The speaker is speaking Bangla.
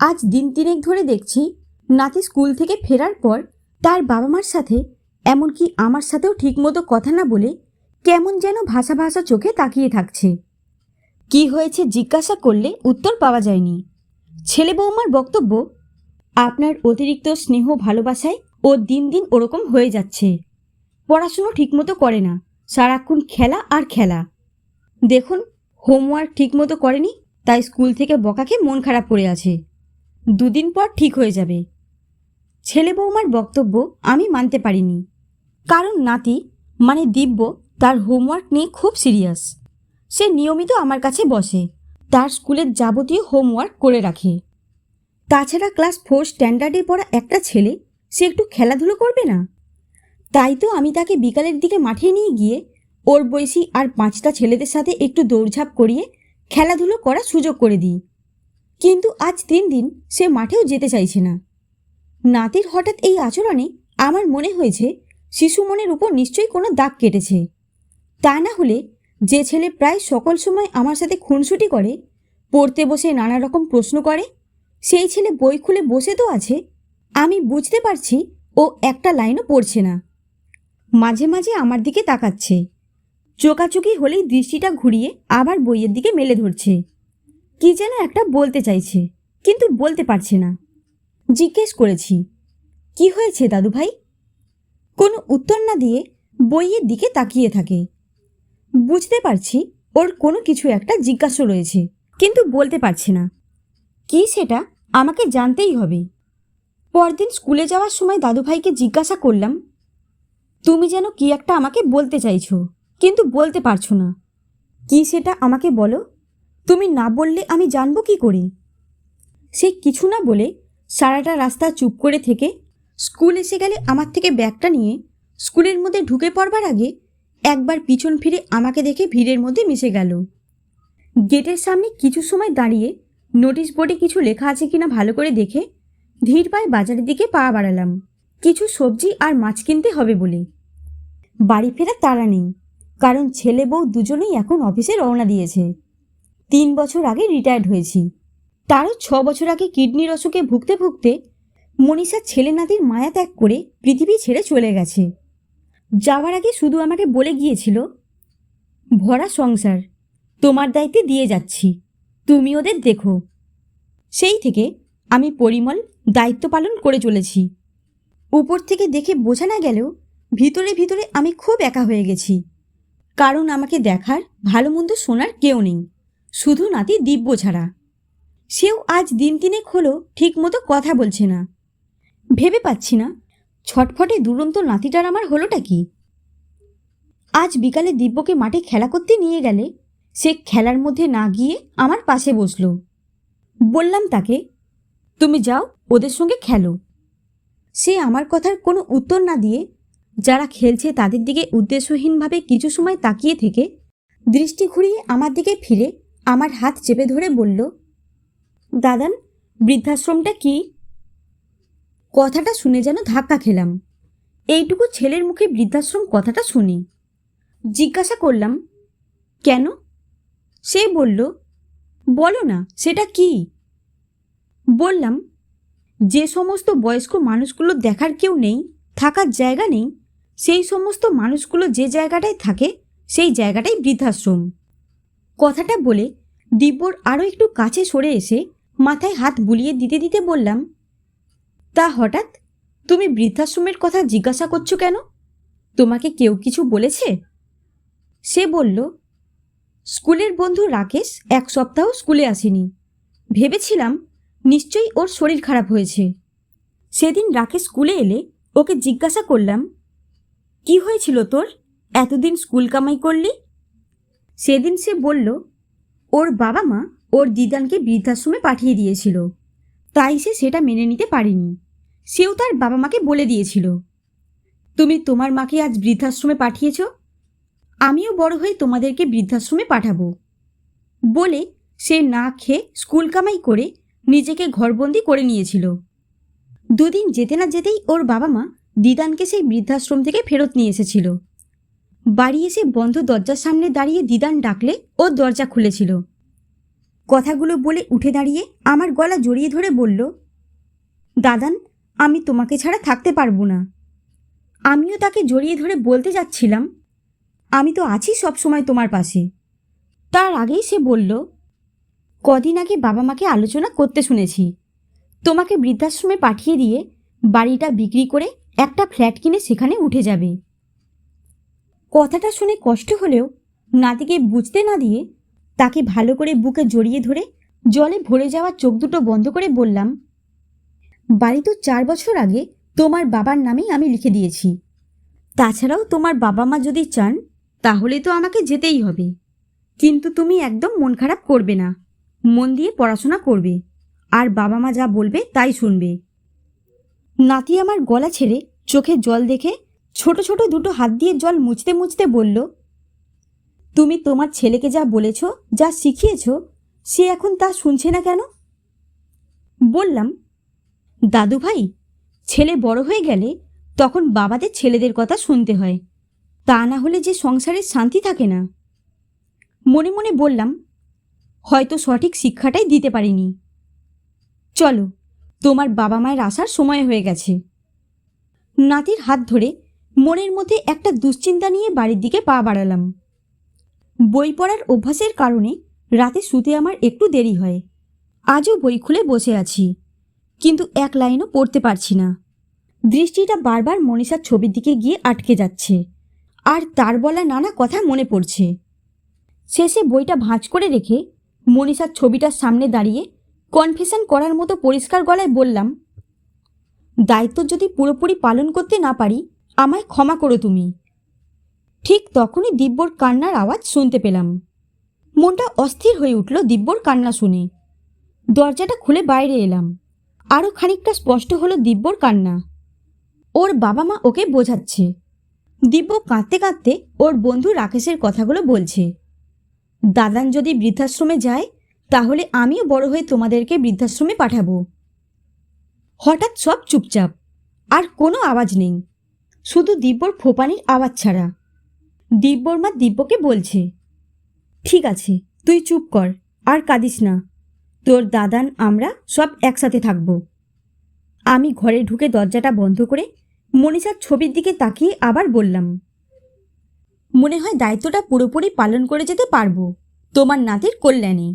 আজ দিন তিনেক ধরে দেখছি নাতি স্কুল থেকে ফেরার পর তার বাবা মার সাথে, এমনকি আমার সাথেও ঠিকমতো কথা না বলে কেমন যেন ভাষা ভাষা চোখে তাকিয়ে থাকছে। কি হয়েছে জিজ্ঞাসা করলে উত্তর পাওয়া যায়নি। ছেলে বৌমার বক্তব্য, আপনার অতিরিক্ত স্নেহ ভালোবাসায় ও দিন দিন ওরকম হয়ে যাচ্ছে। পড়াশুনো ঠিকমতো করে না, সারাক্ষণ খেলা আর খেলা। দেখুন, হোমওয়ার্ক ঠিকমতো করেনি, তাই স্কুল থেকে বকাকে মন খারাপ করে আছে। দুদিন পর ঠিক হয়ে যাবে। ছেলে বৌমার বক্তব্য আমি মানতে পারিনি। কারণ নাতি মানে দিব্য, তার হোমওয়ার্ক নিয়ে খুব সিরিয়াস সে নিয়মিত আমার কাছে বসে, তার স্কুলের যাবতীয় হোমওয়ার্ক করে রাখে। তাছাড়া ক্লাস ফোর স্ট্যান্ডার্ডে পড়া একটা ছেলে, সে একটু খেলাধুলো করবে না? তাই তো আমি তাকে বিকালের দিকে মাঠে নিয়ে গিয়ে, ওর বয়সী আর পাঁচটা ছেলেদের সাথে একটু দৌড়ঝাঁপ করিয়ে খেলাধুলো করার সুযোগ করে দিই। কিন্তু আজ তিন দিন সে মাঠেও যেতে চাইছে না। নাতির হঠাৎ এই আচরণে আমার মনে হয়েছে শিশু মনের উপর নিশ্চয়ই কোনো দাগ কেটেছে। তা না হলে যে ছেলে প্রায় সকল সময় আমার সাথে খুনসুটি করে, পড়তে বসে নানা রকম প্রশ্ন করে, সেই ছেলে বই খুলে বসে তো আছে, আমি বুঝতে পারছি ও একটা লাইনও পড়ছে না। মাঝে মাঝে আমার দিকে তাকাচ্ছে। চোকাচুকি হলেই দৃষ্টিটা ঘুরিয়ে আবার বইয়ের দিকে মেলে ধরছে। কি যেন একটা বলতে চাইছে, কিন্তু বলতে পারছে না। জিজ্ঞেস করেছি, কি হয়েছে দাদু ভাই কোনো উত্তর না দিয়ে বইয়ের দিকে তাকিয়ে থাকে। বুঝতে পারছি ওর কোনো কিছু একটা জিজ্ঞাসা রয়েছে, কিন্তু বলতে পারছে না। কি সেটা? আমাকে জানতেই হবে। পরদিন স্কুলে যাওয়ার সময় দাদুভাইকে জিজ্ঞাসা করলাম, তুমি যেন কি একটা আমাকে বলতে চাইছো? কিন্তু বলতে পারছ না। কি সেটা আমাকে বলো? তুমি না বললে আমি জানব কি করে? সে কিছু না বলে সারাটা রাস্তা চুপ করে থেকে স্কুল এসে গেলে আমার থেকে ব্যাগটা নিয়ে স্কুলের মধ্যে ঢুকে পড়বার আগে একবার পিছন ফিরে আমাকে দেখে ভিড়ের মধ্যে মিশে গেল। গেটের সামনে কিছু সময় দাঁড়িয়ে নোটিশ বোর্ডে কিছু লেখা আছে কিনা ভালো করে দেখে ধীর পায়ে বাজারের দিকে পা বাড়ালাম। কিছু সবজি আর মাছ কিনতে হবে বলে। বাড়ি ফেরা তাড়া নেই, কারণ ছেলে বউ দুজনেই এখন অফিসে রওনা দিয়েছে। তিন বছর আগে রিটায়ার্ড হয়েছি। তারও ছ বছর আগে কিডনির অসুখে ভুগতে ভুগতে মনীষা ছেলে নাতির মায়া ত্যাগ করে পৃথিবী ছেড়ে চলে গেছে। যাওয়ার আগে শুধু আমাকে বলে গিয়েছিল, ভরা সংসার, তোমার দায়িত্বে দিয়ে যাচ্ছি, তুমি ওদের দেখো। সেই থেকে আমি পরিমল দায়িত্ব পালন করে চলেছি। উপর থেকে দেখে বোঝা না গেলেও ভিতরে ভিতরে আমি খুব একা হয়ে গেছি। কারণ আমাকে দেখার ভালো মন্দ শোনার কেউ নেই। শুধু নাতি দিব্য ছাড়া। সেও আজ দিন তিনেক হলো ঠিকমতো কথা বলছে না। ভেবে পাচ্ছি না, ছটফটে দুরন্ত নাতিটার আমার হলোটা কি? আজ বিকালে দিব্যকে মাঠে খেলা করতে নিয়ে গেলে সে খেলার মধ্যে না গিয়ে আমার পাশে বসল। বললাম তাকে, তুমি যাও, ওদের সঙ্গে খেলো। সে আমার কথার কোনো উত্তর না দিয়ে, যারা খেলছে তাদের দিকে উদ্দেশ্যহীনভাবে কিছু সময় তাকিয়ে থেকে দৃষ্টি ঘুরিয়ে আমার দিকে ফিরে আমার হাত চেপে ধরে বলল, দাদান, বৃদ্ধাশ্রমটা কি? কথাটা শুনে যেন ধাক্কা খেলাম। এইটুকু ছেলের মুখে বৃদ্ধাশ্রম কথাটা শুনি। জিজ্ঞাসা করলাম, কেন? সে বলল, বলো না, সেটা কি? বললাম, যে সমস্ত বয়স্ক মানুষগুলো দেখার কেউ নেই, থাকার জায়গা নেই, সেই সমস্ত মানুষগুলো যে জায়গাটায় থাকে, সেই জায়গাটাই বৃদ্ধাশ্রম। কথাটা বলে দিব্যর আরও একটু কাছে সরে এসে মাথায় হাত বুলিয়ে দিতে দিতে বললাম, তা হঠাৎ তুমি বৃদ্ধাশ্রমের কথা জিজ্ঞাসা করছ কেন? তোমাকে কেউ কিছু বলেছে? সে বলল, স্কুলের বন্ধু রাকেশ এক সপ্তাহ স্কুলে আসেনি। ভেবেছিলাম নিশ্চয়ই ওর শরীর খারাপ হয়েছে। সেদিন রাকেশ স্কুলে এলে ওকে জিজ্ঞাসা করলাম, কি হয়েছিল তোর? এতদিন স্কুল কামাই করলি? সেদিন সে বলল ওর বাবা মা ওর দিদানকে বৃদ্ধাশ্রমে পাঠিয়ে দিয়েছিল। তাই সে সেটা মেনে নিতে পারেনি। সেও তার বাবা মাকে বলে দিয়েছিল। তুমি তোমার মাকে আজ বৃদ্ধাশ্রমে পাঠিয়েছ? আমিও বড় হয়ে তোমাদেরকে বৃদ্ধাশ্রমে পাঠাবো। বলে সে না খেয়ে স্কুল কামাই করে নিজেকে ঘরবন্দি করে নিয়েছিল। দুদিন যেতে না যেতেই ওর বাবা মা দিদানকে সেই বৃদ্ধাশ্রম থেকে ফেরত নিয়ে এসেছিল। বাড়ি এসে বন্ধ দরজার সামনে দাঁড়িয়ে দিদান ডাকলে ও দরজা খুলেছিল। কথাগুলো বলে উঠে দাঁড়িয়ে আমার গলা জড়িয়ে ধরে বলল, দাদান, আমি তোমাকে ছাড়া থাকতে পারব না। আমিও তাকে জড়িয়ে ধরে বলতে যাচ্ছিলাম, আমি তো আছি সব সময় তোমার পাশে। তার আগেই সে বলল, কদিন আগে বাবা মাকে আলোচনা করতে শুনেছি। তোমাকে বৃদ্ধাশ্রমে পাঠিয়ে দিয়ে বাড়িটা বিক্রি করে একটা ফ্ল্যাট কিনে সেখানে উঠে যাবে। কথাটা শুনে কষ্ট হলেও নাতিকে বুঝতে না দিয়ে তাকে ভালো করে বুকে জড়িয়ে ধরে জলে ভরে যাওয়া চোখ দুটো বন্ধ করে বললাম, বাড়ি তো চার বছর আগে তোমার বাবার নামেই আমি লিখে দিয়েছি। তাছাড়াও তোমার বাবা মা যদি চান, তাহলে তো আমাকে যেতেই হবে। কিন্তু তুমি একদম মন খারাপ করবে না, মন দিয়ে পড়াশোনা করবে, আর বাবা মা যা বলবে তাই শুনবে। নাতি আমার গলা ছেড়ে চোখে জল দেখে ছোট ছোট দুটো হাত দিয়ে জল মুছতে মুছতে বলল, তুমি তোমার ছেলেকে যা বলেছ, যা শিখিয়েছ, সে এখন তা শুনছে না কেন? বললাম দাদু ভাই ছেলে বড় হয়ে গেলে তখন বাবাদের ছেলেদের কথা শুনতে হয়। তা না হলে যে সংসারের শান্তি থাকে না। মনে মনে বললাম, হয়তো সঠিক শিক্ষাটাই দিতে পারিনি। চলো, তোমার বাবা মায়ের আসার সময় হয়ে গেছে। নাতির হাত ধরে মনের মধ্যে একটা দুশ্চিন্তা নিয়ে বাড়ির দিকে পা বাড়ালাম। বই পড়ার অভ্যাসের কারণে রাতে শুতে আমার একটু দেরি হয়। আজও বই খুলে বসে আছি, কিন্তু এক লাইনও পড়তে পারছি না। দৃষ্টিটা বারবার মনীষার ছবির দিকে গিয়ে আটকে যাচ্ছে, আর তার বলা নানা কথা মনে পড়ছে। শেষে বইটা ভাঁজ করে রেখে মনীষার ছবিটার সামনে দাঁড়িয়ে কনফেশন করার মতো পরিষ্কার গলায় বললাম, দায়িত্ব যদি পুরোপুরি পালন করতে না পারি আমায় ক্ষমা করো তুমি। ঠিক তখনই দিব্যর কান্নার আওয়াজ শুনতে পেলাম। মনটা অস্থির হয়ে উঠল দিব্যর কান্না শুনে। দরজাটা খুলে বাইরে এলাম। আরও খানিকটা স্পষ্ট হলো দিব্যর কান্না। ওর বাবা মা ওকে বোঝাচ্ছে। দিব্য কাঁদতে কাঁদতে ওর বন্ধু রাকেশের কথাগুলো বলছে। দাদান যদি বৃদ্ধাশ্রমে যায়, তাহলে আমিও বড় হয়ে তোমাদেরকে বৃদ্ধাশ্রমে পাঠাবো। হঠাৎ সব চুপচাপ। আর কোনো আওয়াজ নেই। শুধু দিব্যর ফোপানির আওয়াজ ছাড়া। দিব্যর মা দিব্যকে বলছে, ঠিক আছে, তুই চুপ কর, আর কাঁদিস না। তোর দাদান আমরা সব একসাথে থাকব। আমি ঘরে ঢুকে দরজাটা বন্ধ করে মনীষার ছবির দিকে তাকিয়ে আবার বললাম, মনে হয় দায়িত্বটা পুরোপুরি পালন করে যেতে পারব। তোমার নাতির কল্যাণে।